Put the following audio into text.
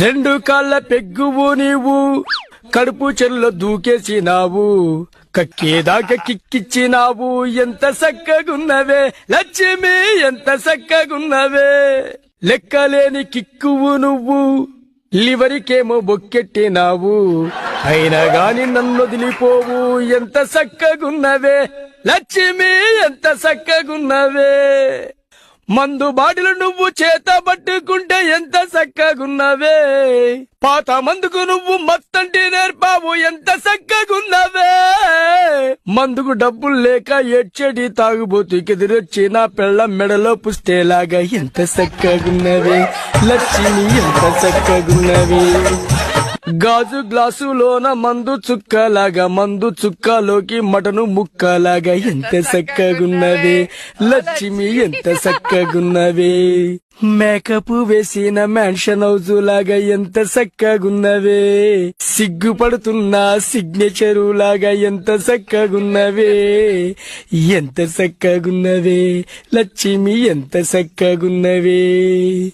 రెండు కాళ్ళ పెగ్గువు నీవు. కడుపు చెరులో దూకేసినావు. కక్కేదాకా కిక్కిచ్చినావు. ఎంత సక్కగున్నవే లక్ష్మి ఎంత సక్కగున్నవే లెక్కలేని కిక్కువు నువ్వు. లివరికేమో బొక్కెట్టినావు. అయినా గాని నన్ను వదిలిపోవు. ఎంత సక్కగున్నవే లక్ష్మి ఎంత సక్కగున్నవే మందు బాటిలు నువ్వు చేత పట్టుకుంటే ఎంత చక్కగున్నవే? పాత మందుకు నువ్వు మత్తంటి నేర్పావు ఎంత చక్కగున్నవే? మందుకు డబ్బులు లేక ఏడ్చేటి తాగుబోతుకి ఎదురొచ్చి నా పెళ్ళ మెడలో పుస్తేలాగా ఎంత చక్కగున్నవే? లక్ష్మి ఎంత చక్కగున్నవే? గాజు గ్లాసులోన మందు చుక్కలాగా మందు చుక్కలోకి మటను ముక్కలాగా. ఎంత చక్కగున్నవే లక్ష్మి ఎంత చక్కగున్నవే. మేకప్ వేసిన మ్యాన్షన్ హౌస్ లాగా ఎంత చక్కగున్నవే. సిగ్గుపడుతున్న సిగ్నేచరు లాగా ఎంత చక్కగున్నవే. ఎంత చక్కగున్నవే లక్ష్మి ఎంత చక్కగున్నవే.